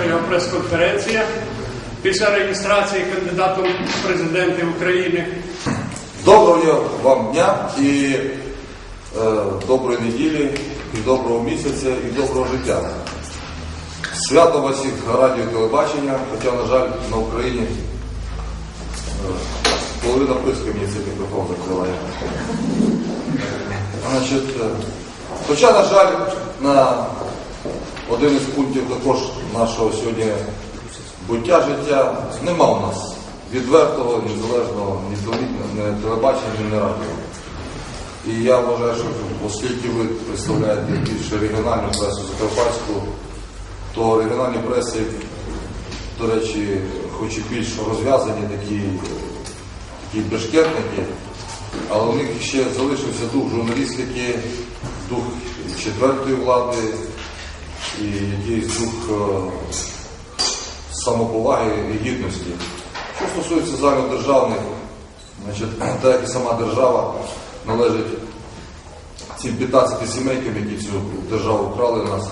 перша прес-конференція після реєстрації кандидатом в президенти України. Доброго вам дня і е, доброї неділі, і доброго місяця, і доброго життя. Свято вас всіх радіо і телебачення, хоча, на жаль, на Україні е, половина писка мені цей мікрофон закриває. Значить, е, хоча, на жаль, на один із пунктів також нашого сьогодні буття життя нема у нас відвертого, незалежного ні телебачення, ні радіо. І я вважаю, що оскільки ви представляєте більше регіональну пресу Закарпатську, то регіональні преси, до речі, хоч і більш розв'язані такі, такі бешкетники, але у них ще залишився дух журналістики, дух четвертої влади і якийсь дух е, самоповаги і гідності. Що стосується загальнодержавних, значить, так як і сама держава належить цим 15 сімейкам, які цю державу вкрали нас.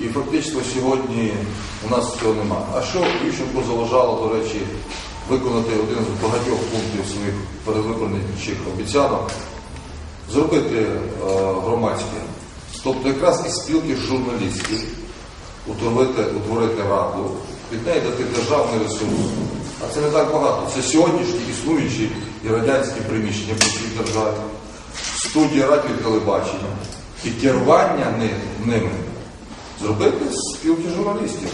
І фактично сьогодні у нас цього нема. А що Ющенко заважало, до речі, виконати один з багатьох пунктів своїх передвиборчих обіцянок, зробити е, громадське. Тобто якраз із спілки журналістів утворити, утворити раду, від неї дати державний ресурс. А це не так багато. Це сьогоднішні існуючі і радянські приміщення по всій державі, студії радіо і телебачення і керування ними зробити спілки журналістів.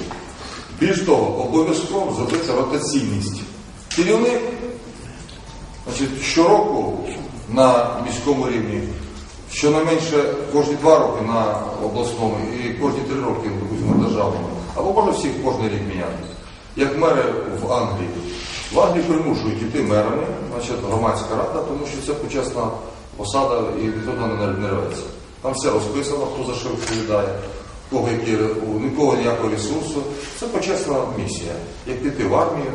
Більш того, обов'язково зробити ротаційність. Керівник значить, щороку на міському рівні, щонайменше кожні два роки на обласному і кожні три роки, на державному, або може всіх кожен рік міняти. Як мери в Англії. В Англії примушують іти мерами, значить громадська рада, тому що це почесна посада і ніхто не рветься. Там все розписано, хто за що відповідає, кого які, у нікого ніякого ресурсу. Це почесна місія. Як піти в армію,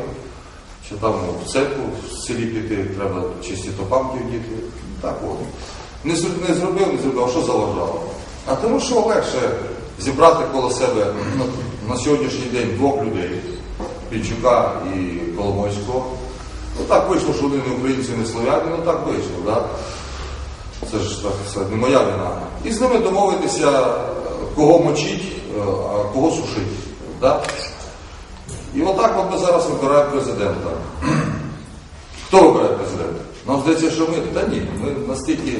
чи там в церкву в селі піти, треба чисті топанки вдіти. Так от. Не, зр- не зробив, не зробив, а що заважало? А тому що легше зібрати коло себе на, на сьогоднішній день двох людей, Пінчука і Коломойського. Ну так вийшло, що вони не українці, не слов'яни, ну так вийшло, так? Це ж так сказати, не моя вина. І з ними домовитися, кого мочить, е, а кого сушить. Да? І отак от ми зараз вибираємо президента. Хто вибирає президента? Нам здається, що ми. Та ні, ми настільки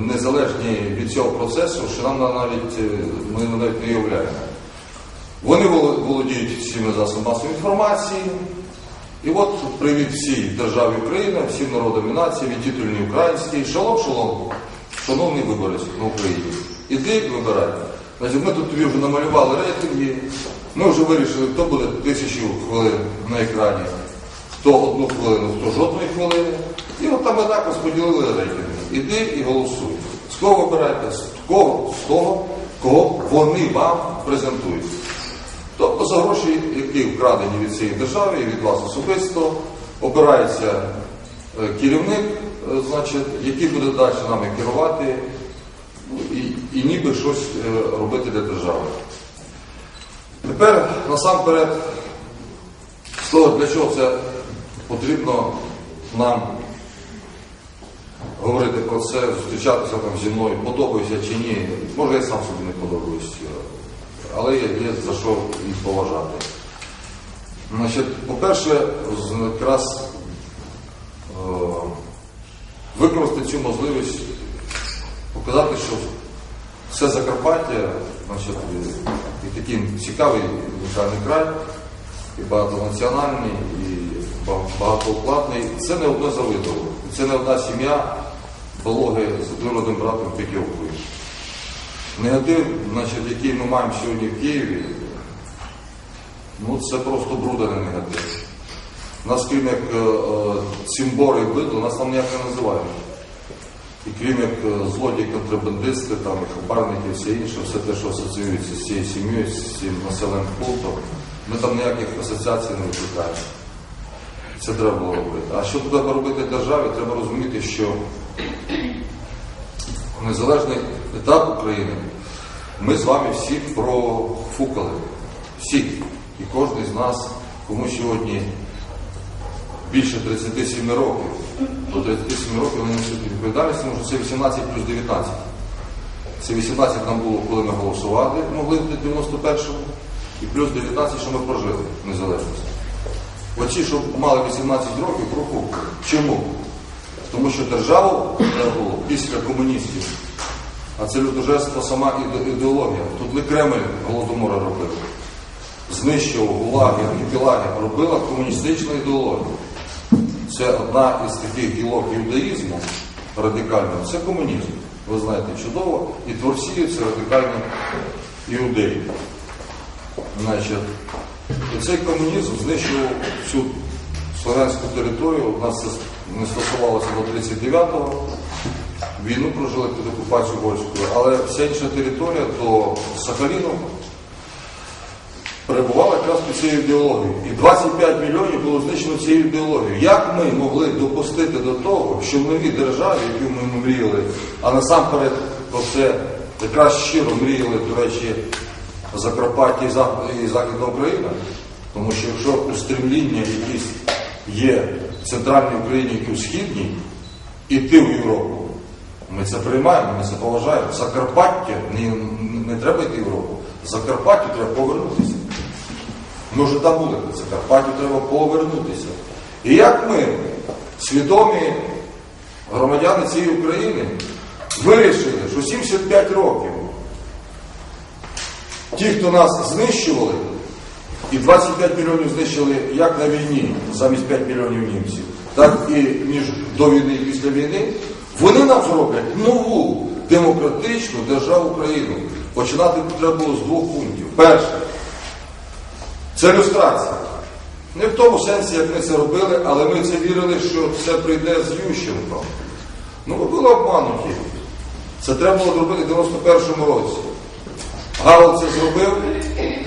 незалежні від цього процесу, що нам навіть е, ми навіть не уявляємо. Вони володіють всіми засобами масової інформації. І от привіт всій державі України, всім народам і нації, від титульній українській. Шалом, шалом, шановний виборець на Україні. Іди вибирай. Ми тут тобі вже намалювали рейтинги, ми вже вирішили, хто буде тисячу хвилин на екрані, хто одну хвилину, хто жодної хвилини. І от там ми так розподілили рейтинги. Іди і голосуй. З кого вибирайте? З кого? З того, кого вони вам презентують. Тобто за гроші, які вкрадені від цієї держави і від вас особисто, обирається е, керівник, е, значить, який буде далі нами керувати ну, і, і ніби щось е, робити для держави. Тепер насамперед, з того, для чого це потрібно нам говорити про це, зустрічатися там зі мною, подобаюся чи ні. Може, я сам собі не подобаюсь, але є, за що їх поважати. По-перше, якраз е, використати цю можливість, показати, що все Закарпаття, значить, і такий цікавий унікальний край, і багатонаціональний, і ба- багатоукладний. Це не одне завидово. Це не одна сім'я Балоги з двоюродним братом Петьовкою. Негатив, значить, який ми маємо сьогодні в Києві, ну це просто брудений негатив. Нас, крім як е, е, і бидло, нас там ніяк не називають. І крім як е, злодії, контрабандисти, там, і хабарники, все інше, все те, що асоціюється з цією сім'єю, з цим населеним пунктом, ми там ніяких асоціацій не викликаємо. Це треба було робити. А що треба робити державі, треба розуміти, що незалежний етап України ми з вами всіх профукали. Всі. І кожен з нас, кому сьогодні більше 37 років, до 37 років вони несуть відповідальність, тому що це 18 плюс 19. Це 18 нам було, коли ми голосували, могли в 91-му, і плюс 19, що ми прожили в незалежності. Оці, що мали 18 років, руху. Чому? Тому що державу треба було після комуністів, а це людожерство сама ідеологія. Тут ли Кремль голодомора робив, знищував гулаги, архіпелаги, робила комуністична ідеологія. Це одна із таких гілок юдаїзму радикального, це комунізм. Ви знаєте чудово, і творці це радикальні іудеї. Значить, і цей комунізм знищував всю слов'янську територію. У нас це не стосувалося до 39-го. Війну прожили під окупацією польською, але вся інша територія до Сахаліну перебувала якраз під цією ідеологією. І 25 мільйонів було знищено цією ідеологією. Як ми могли допустити до того, що в новій державі, яку ми мріяли, а насамперед про це якраз щиро мріяли, до речі, Закарпаття і Західна Україна, тому що якщо устремління якісь є в центральній Україні, і у східній, іти в Європу, ми це приймаємо, ми це поважаємо. Закарпаття не, не треба йти в Європу. Закарпаттю треба повернутися. Ми вже там були, Закарпаттю треба повернутися. І як ми, свідомі громадяни цієї України, вирішили, що 75 років ті, хто нас знищували, і 25 мільйонів знищили як на війні, замість 5 мільйонів німців, так і між до війни і після війни, вони нам зроблять нову демократичну державу Україну. Починати треба було з двох пунктів. Перше, це люстрація. Не в тому сенсі, як ми це робили, але ми це вірили, що це прийде з Ющенком. Ну, ми були обмануті. Це треба було зробити в 91-му році. Гавел це зробив,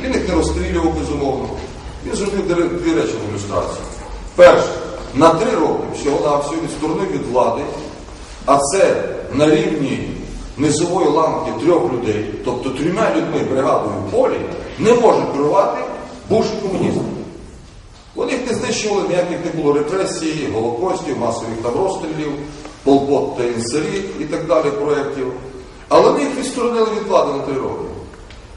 він їх не розстрілював безумовно. Він зробив дві- речі в ілюстрації. Перше, на три роки всього на всього відсторонив від влади, а це на рівні низової ланки трьох людей, тобто трьома людьми бригадою в полі, не може керувати бувший комунізм. Вони їх не знищували, ніяких не було репресій, голокостів, масових там розстрілів, полпот та інсарі і так далі проєктів. Але вони їх відсторонили від влади на три роки.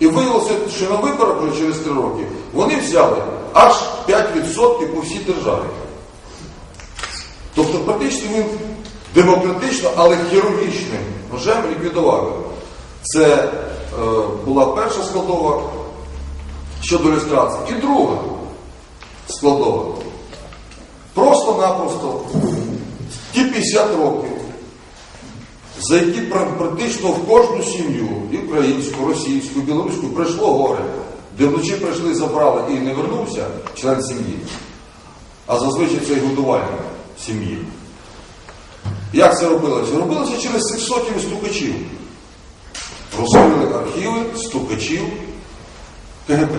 І виявилося, що на виборах вже через три роки вони взяли аж 5% по всій державі. Тобто практично він демократично, але хірургічним ножем ліквідував. Це е, була перша складова щодо ілюстрації. І друга складова. Просто-напросто ті 50 років, за які практично в кожну сім'ю, українську, російську, білоруську, прийшло горе, де вночі прийшли, забрали і не вернувся член сім'ї, а зазвичай це і годувальник сім'ї. Як це робилося? Робилося через цих сотів стукачів. Розкрили архіви стукачів КГБ.